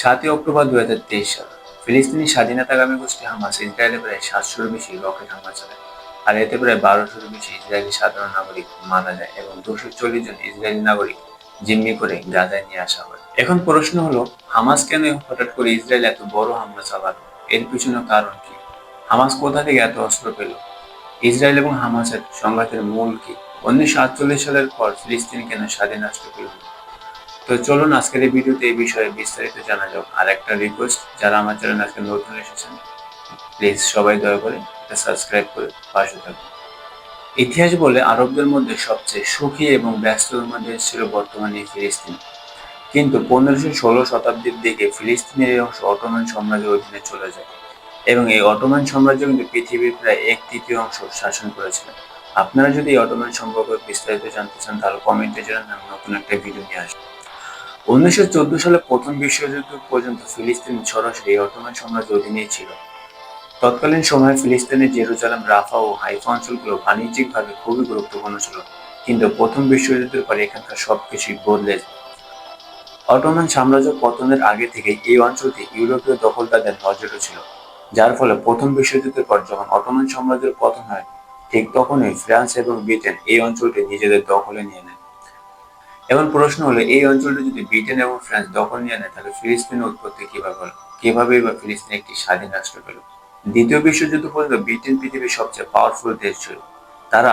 সাতই অক্টোবর দুই হাজার তেইশ সাল। ফিলিস্তিনি স্বাধীনতাগামী গোষ্ঠী হামাস ইসরায়েলে প্রায় সাতশোর বেশি রকেট হামলা চালায়, আর এতে প্রায় বারোশোর বেশি ইসরায়েলি সাধারণ নাগরিক মারা যায় এবং দুশো চল্লিশ জন ইসরায়েলি নাগরিক জিম্মি করে গাজায় নিয়ে আসা হয়। এখন প্রশ্ন হলো, হামাস কেন হঠাৎ করে ইসরায়েল এত বড় হামলা চালালো? এর পিছনে কারণ কি? হামাস কোথা থেকে এত অস্ত্র পেল? ইসরায়েল এবং হামাসের সংঘাতের মূল কি? উনিশশো আটচল্লিশ সালের পর ফিলিস্তিন কেন স্বাধীন রাষ্ট্র পেল তো চলুন আজকের এই ভিডিওতে এই বিষয়ে বিস্তারিত জানা যাক। আর একটা রিকোয়েস্ট যারা আমার চ্যানেল আজকে নতুন এসেছেন প্লিজ সবাই দয়া করে এটা সাবস্ক্রাইব করে পাশে থাকুন। ইতিহাস বলে আরবদের মধ্যে সবচেয়ে সুখী এবং ব্যস্ততম দেশ ছিল বর্তমানে ফিলিস্তিন। কিন্তু পনেরোশো ষোলো শতাব্দীর দিকে ফিলিস্তিনের এই অংশ অটোমান সাম্রাজ্যের অধীনে চলে যায় এবং এই অটোমান সাম্রাজ্য কিন্তু পৃথিবীর প্রায় এক তৃতীয় অংশ শাসন করেছিল। আপনারা যদি অটোমান সম্পর্কে বিস্তারিত জানতে চান, তাহলে কমেন্টে জানান, আমি নতুন একটা ভিডিও নিয়ে আসব। উনিশশো চোদ্দ সালে প্রথম বিশ্বযুদ্ধ পর্যন্ত ফিলিস্তিন সরাসরি অটোমান সাম্রাজ্যের অধীনেই ছিল। তৎকালীন সময়ে ফিলিস্তিনের জেরুজালেম, রাফা ও হাইফা অঞ্চলগুলো বাণিজ্যিকভাবে খুবই গুরুত্বপূর্ণ ছিল, কিন্তু প্রথম বিশ্বযুদ্ধের পর এখানকার সবকিছুই বদলে অটোমান সাম্রাজ্য পতনের আগে থেকে এই অঞ্চলটি ইউরোপীয় দখলদারদের নজরে ছিল, যার ফলে প্রথম বিশ্বযুদ্ধের পর যখন অটোমান সাম্রাজ্যের পতন হয়, ঠিক তখনই ফ্রান্স এবং ব্রিটেন এই অঞ্চলটি নিজেদের দখলে নিয়ে নেয়। এখন প্রশ্ন হলো, এই অঞ্চলটি যদি ব্রিটেন এবং ফ্রান্স দখল নিয়ে নেয়, তাহলে ফিলিস্তিনের উৎপত্তি কীভাবে হলো? কীভাবে বা ফিলিস্তিন একটি স্বাধীন রাষ্ট্র পেল? দ্বিতীয় বিশ্বযুদ্ধ পর্যন্ত ব্রিটেন পৃথিবীর সবচেয়ে পাওয়ারফুল দেশ ছিল। তারা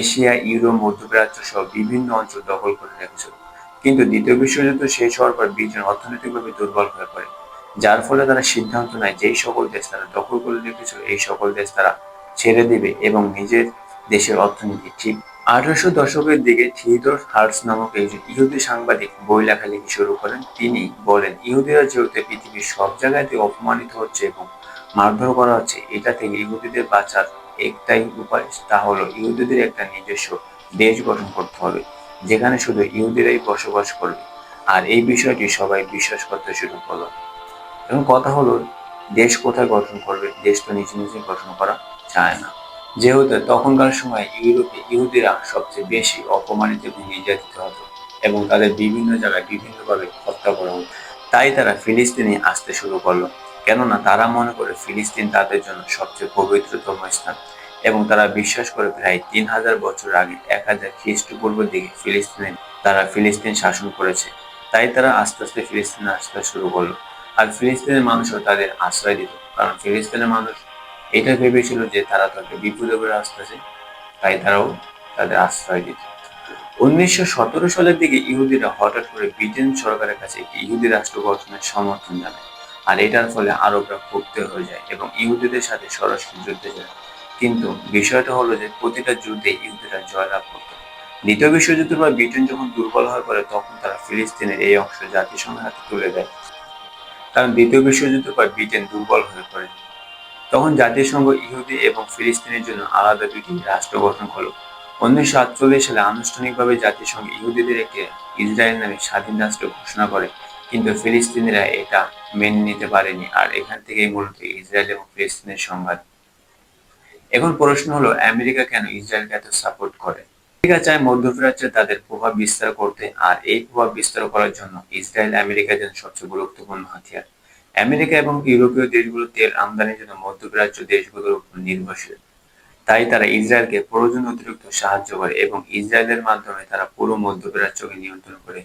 এশিয়া, ইউরোপ মধ্যপ্রাচ্য সহ বিভিন্ন অঞ্চল দখল করে রেখেছিল। কিন্তু দ্বিতীয় বিশ্বযুদ্ধ শেষ হওয়ার পর ব্রিটেন অর্থনৈতিকভাবে দুর্বল হয়ে পড়ে, যার ফলে তারা সিদ্ধান্ত নেয় যেই সকল দেশ তারা দখল করে রেখেছিল, এই সকল দেশ তারা ছেড়ে দেবে এবং নিজের দেশের অর্থনীতি ঠিক আঠারোশো দশকের দিকে থিয়েদর হার্টস নামক একজন ইহুদি সাংবাদিক বই লেখালেখি শুরু করেন, তিনি বলেন, ইহুদিরা যেহেতু পৃথিবীর সব জায়গাতে অপমানিত হচ্ছে এবং মারধর করা হচ্ছে, এটা থেকে ইহুদিদের বাঁচার একটাই উপায়, তা হলো ইহুদিদের একটা নিজস্ব দেশ গঠন করতে হবে, যেখানে শুধু ইহুদিরাই বসবাস করবে। আর এই বিষয়টি সবাই বিশ্বাস করতে শুরু করল। এবং কথা হলো, দেশ কোথায় গঠন করবে? দেশ তো নিজে নিজে গঠন করা চায় না। যেহেতু তখনকার সময় ইউরোপে ইহুদিরা সবচেয়ে বেশি অপমানিত এবং নির্যাতিত হতো এবং তাদের বিভিন্ন জায়গায় বিভিন্নভাবে হত্যা করা হতো। তাই তারা ফিলিস্তিনে আসতে শুরু করল, কেননা তারা মনে করে ফিলিস্তিন তাদের জন্য সবচেয়ে পবিত্রতম স্থান এবং তারা বিশ্বাস করে প্রায় তিন হাজার বছর আগে এক হাজার খ্রিস্টপূর্ব দিকে ফিলিস্তিনে তারা ফিলিস্তিন শাসন করেছে। তাই তারা আস্তে আস্তে ফিলিস্তিনে আসতে শুরু করল। আর ফিলিস্তিনের মানুষও তাদের আশ্রয় দিত, কারণ ফিলিস্তিনের মানুষ এটা ভেবেছিল যে তারা তাকে বিপদে করে আসতেছে, তাই তারাও তাদের আশ্রয় দিত। উনিশশো সতেরো সালের দিকে ইহুদিরা হঠাৎ করে ব্রিটেন সরকারের কাছে একটি ইহুদি রাষ্ট্র গঠনের সমর্থন জানায়। আর এটার ফলে আরবরা ক্ষুব্ধ হয়ে যায় এবং ইহুদিদের সাথে সরাসরি যুদ্ধে যায়। কিন্তু বিষয়টা হলো যে প্রতিটা যুদ্ধে ইহুদিরা জয়লাভ করত। দ্বিতীয় বিশ্বযুদ্ধের পর ব্রিটেন যখন দুর্বল হয়ে পড়ে, তখন তারা ফিলিস্তিনের এই অংশ জাতিসংঘের হাতে তুলে দেয়। কারণ দ্বিতীয় বিশ্বযুদ্ধের পর ব্রিটেন দুর্বল হয়ে পড়ে। তখন জাতিসংঘ, ইহুদি এবং ফিলিস্তিনের জন্য আলাদা দুটি রাষ্ট্র গঠন করল উনিশশো সালে আনুষ্ঠানিকভাবে জাতিসংঘ ইহুদিদের একটি ইসরায়েল নামে স্বাধীন রাষ্ট্র ঘোষণা করে, কিন্তু ফিলিস্তিনিরা এটা মেনে নিতে পারেনি, আর এখান থেকেই মূলত ইসরায়েল এবং ফিলিস্তিনের সংঘাত। এখন প্রশ্ন হলো, আমেরিকা কেন ইসরায়েলকে এত সাপোর্ট করে? আমেরিকা চায় মধ্যপ্রাচ্যে তাদের প্রভাব বিস্তার করতে, আর এই প্রভাব বিস্তার করার জন্য ইসরায়েল আমেরিকার জন্য সবচেয়ে গুরুত্বপূর্ণ হাতিয়ার। আমেরিকা এবং ইউরোপীয় দেশগুলো তেল আমদানির জন্য মধ্যপ্রাচ্য দেশগুলোর উপর নির্ভরশীল। তাই তারা ইসরায়েলকে প্রয়োজন অতিরিক্ত সাহায্য করে এবং ইসরায়েলের মাধ্যমে তারা পুরো মধ্যপ্রাচ্যকে নিয়ন্ত্রণ করে।